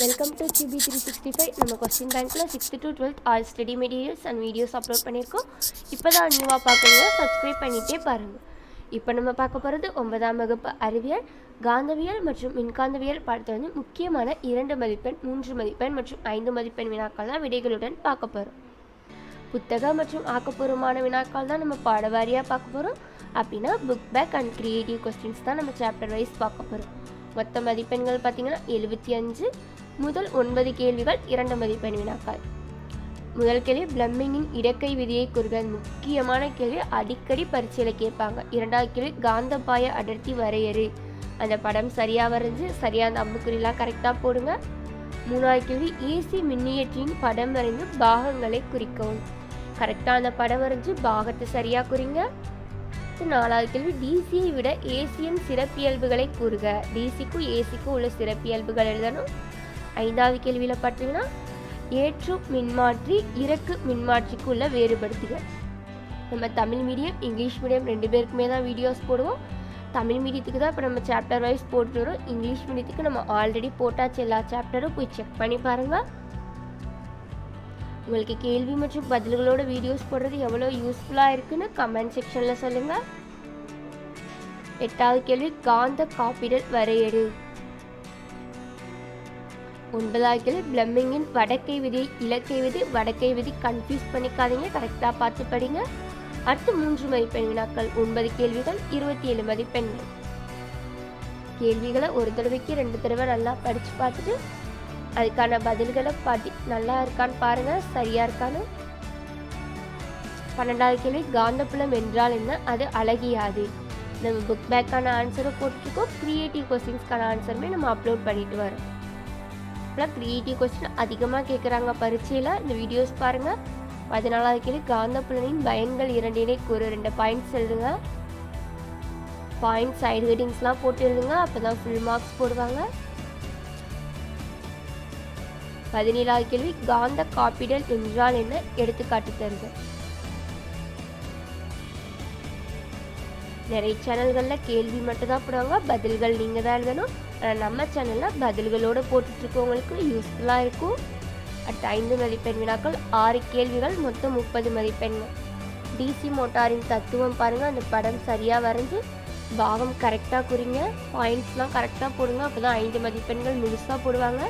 Welcome to QB three sixty five நம்ம question பேங்க்கில் sixth to twelfth all study materials and videos upload பண்ணியிருக்கோம். இப்போ தான் நியூவாக பார்க்குறீங்க. சப்ஸ்கிரைப் பண்ணிகிட்டே பாருங்கள் இப்போ நம்ம பார்க்க போகிறது ஒன்பதாம் வகுப்பு அறிவியல். காந்தவியல் மற்றும் மின்காந்தவியல் பாடத்தில் வந்து முக்கியமான இரண்டு மதிப்பெண் மூன்று மதிப்பெண் மற்றும் ஐந்து மதிப்பெண் வினாக்கள் தான் விடைகளுடன் பார்க்க போகிறோம் புத்தகம் மற்றும் ஆக்கப்பூர்வமான வினாக்கள் தான் நம்ம பாடவாரியாக பார்க்க போகிறோம் அப்படின்னா book back and creative questions தான் நம்ம சாப்டர் வைஸ் பார்க்க போகிறோம் மொத்த மதிப்பெண்கள் பார்த்தீங்கன்னா எழுபத்தி அஞ்சு முதல் ஒன்பது கேள்விகள் இரண்டு மதிப்பெண் வினாக்கள். முதல் கேள்வி பிளம்மிங்கின் இடக்கை விதியை கூறுக முக்கியமான கேள்வி அடிக்கடி பரீட்சையில் கேட்பாங்க. இரண்டாவது கேள்வி காந்தப்பாய அடர்த்தி வரையறு. அந்த படம் சரியாக வரைஞ்சு சரியாக அந்த அம்புக்குறிலாம் கரெக்டாக போடுங்க. மூணாவது கேள்வி ஏசி மின்னியற்றின் படம் வரைந்து பாகங்களை குறிக்கவும். கரெக்டாக அந்த படம் வரைஞ்சு பாகத்தை சரியாக குறிங்க. நாலாவது கேள்வி டிசியை விட ஏசியின் சிறப்பியல்புகளை கூறுக. டிசிக்கும் ஏசிக்கும் உள்ள சிறப்பியல்புகள் எழுதணும். ஐந்தாவது கேள்வியில் பார்த்தீங்கன்னா ஏற்று மின்மாற்றி இறக்கு மின்மாற்றிக்கு உள்ள வேறுபடுத்துக. நம்ம தமிழ் மீடியம் இங்கிலீஷ் மீடியம் ரெண்டு பேருக்குமே தான் வீடியோஸ் போடுவோம். தமிழ் மீடியத்துக்கு தான் இப்போ நம்ம சாப்டர் வைஸ் போட்டு வரோம். இங்கிலீஷ் மீடியத்துக்கு நம்ம ஆல்ரெடி போட்டாச்சு எல்லா சாப்டரும் போய் செக் பண்ணி பாருங்கள் உங்களுக்கு கேள்வி மற்றும் பதில்களோட வீடியோஸ் போடுறது எவ்வளோ யூஸ்ஃபுல்லாக இருக்குன்னு கமெண்ட் செக்ஷனில் சொல்லுங்கள் எட்டாவது கேள்வி காந்த காப்பிடல் வரையறு. ஒன்பதாவது கேள்வி பிளம்மிங்கின் வடக்கை விதி இலக்கை விதி வடக்கை விதி கன்ஃபியூஸ் பண்ணிக்காதீங்க. கரெக்டாக பார்த்து படிங்க. அடுத்து மூன்று மதிப்பெண் வினாக்கள். ஒன்பது கேள்விகள் இருபத்தி ஏழு மதிப்பெண்கள். கேள்விகளை ஒரு தடவைக்கு ரெண்டு தடவை நல்லா படித்து பார்த்துட்டு அதுக்கான பதில்களை பாட்டி நல்லா இருக்கான்னு பாருங்க சரியா இருக்கான்னு. பன்னெண்டாவது கேள்வி காந்தப்புலம் என்றால் என்ன? அது அழகியாது. நம்ம புக் பேக்கான ஆன்சரும் போட்டுருக்கோம் க்ரியேட்டிவ் கொஸ்டின்ஸ்க்கான ஆன்சருமே நம்ம அப்லோட் பண்ணிட்டு வரோம். அப்புறம் க்ரியேட்டிவ் கொஸ்டின் அதிகமாக கேட்குறாங்க. பரீட்சையில் இந்த வீடியோஸ் பாருங்கள் பதினாலாவது கேள்வி காந்த புலனின் பயன்கள் இரண்டினை கூறு. ரெண்டு பாயிண்ட்ஸ் எழுதுங்க. பாயிண்ட் சைடு ஹெட்டிங்ஸ்லாம் போட்டு எழுதுங்க. அப்போ தான் ஃபுல் மார்க்ஸ் போடுவாங்க. பதினேழாவது கேள்வி காந்த காப்பிடல் என்றால் என்ன? எடுத்துக்காட்டு தருது நிறைய சேனல்களில் கேள்வி மட்டும் தான் போடுவாங்க பதில்கள் நீங்கள் தான் எழுதணும். ஆனால் நம்ம சேனலில் பதில்களோடு போட்டுட்ருக்கவங்களுக்கு யூஸ்ஃபுல்லாக இருக்கும். அட் ஐந்து மதிப்பெண் வினாக்கள் ஆறு கேள்விகள் மொத்தம் முப்பது மதிப்பெண்கள். டிசி மோட்டாரின் தத்துவம் பாருங்கள் அந்த படம் சரியாக வரைஞ்சி பாகம் கரெக்டாக குறிங்க பாயிண்ட்ஸ்லாம் கரெக்டாக போடுங்க அப்போ தான் ஐந்து மதிப்பெண்கள் முழுசாக போடுவாங்க.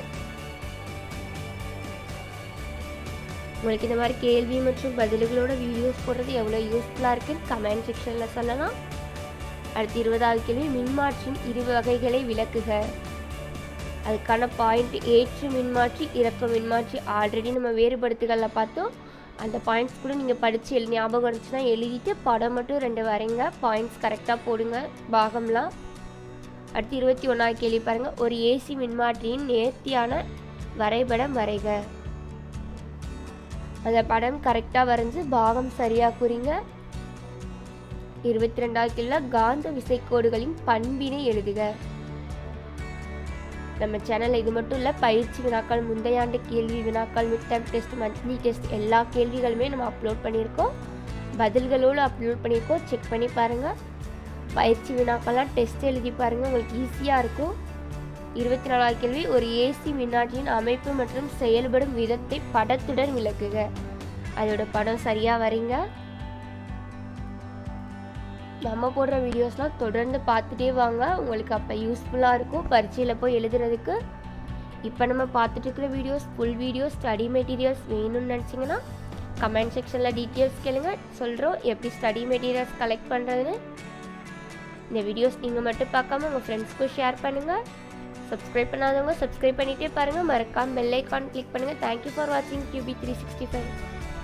உங்களுக்கு இந்த மாதிரி கேள்வி மற்றும் பதில்களோட வீடியோஸ் போடுறது எவ்வளோ யூஸ்ஃபுல்லாக இருக்குன்னு கமெண்ட் செக்ஷனில் சொல்லலாம். அடுத்து இருபதாவது கேள்வி மின்மாற்றியின் இரு வகைகளை விளக்குக. அதுக்கான பாயிண்ட் ஏற்று மின்மாற்றி இறக்க மின்மாற்றி ஆல்ரெடி நம்ம வேறுபடுத்துகளில் பார்த்தோம். அந்த பாயிண்ட்ஸ் கூட நீங்கள் படித்து எழு ஞாபகம் இருந்துச்சுன்னா எழுதிட்டு படம் மட்டும் ரெண்டு வரைங்க. பாயிண்ட்ஸ் கரெக்டாக போடுங்க பாகம்லாம். அடுத்து இருபத்தி ஒன்றாவது கேள்வி பாருங்கள் ஒரு ஏசி மின்மாற்றியின் நேர்த்தியான வரைபடம் வரைக. அந்த படம் கரெக்டாக வரைஞ்சி பாகம் சரியாக குறிங்க. இருபத்தி ரெண்டாவது கேள்வியில் காந்த விசைக்கோடுகளின் பண்பினை எழுதுக. நம்ம சேனலில் இது மட்டும் இல்லை பயிற்சி வினாக்கள் முந்தைய ஆண்டு கேள்வி வினாக்கள் mid time test monthly test எல்லா கேள்விகளுமே நம்ம அப்லோட் பண்ணியிருக்கோம். பதில்களோடு அப்லோட் பண்ணியிருக்கோம். செக் பண்ணி பாருங்கள் பயிற்சி வினாக்கள்லாம் டெஸ்ட் எழுதி பாருங்கள் உங்களுக்கு ஈஸியாக இருக்கும். இருபத்தி நாலாவது கேள்வி ஒரு ஏசி மின்னாற்றியின் அமைப்பு மற்றும் செயல்படும் விதத்தை படத்துடன் விளக்குக. அதோட படம் சரியாக வரீங்க நம்ம போடுற வீடியோஸ்லாம் தொடர்ந்து பார்த்துட்டே வாங்க. உங்களுக்கு அப்போ யூஸ்ஃபுல்லாக இருக்கும். பரீட்சையில் போய் எழுதுறதுக்கு. இப்போ நம்ம பார்த்துட்டு இருக்கிற videos full videos study materials வேணும்னு நினச்சிங்கன்னா கமெண்ட் செக்ஷனில் டீட்டெயில்ஸ் கேளுங்க. சொல்கிறோம் எப்படி ஸ்டடி மெட்டீரியல்ஸ் கலெக்ட் பண்ணுறதுன்னு இந்த வீடியோஸ் நீங்கள் மட்டும் பார்க்காம உங்கள் ஃப்ரெண்ட்ஸ்க்கும் ஷேர் பண்ணுங்கள் சப்ஸ்கிரைப் பண்ணாதவங்க சப்ஸ்கிரைப் பண்ணிகிட்டே பாருங்கள் மறக்காம பெல் ஐக்கான் கிளிக் பண்ணுங்கள் தேங்க்யூ ஃபார் வாட்சிங் கியூபி த்ரீ சிக்ஸ்டி ஃபைவ்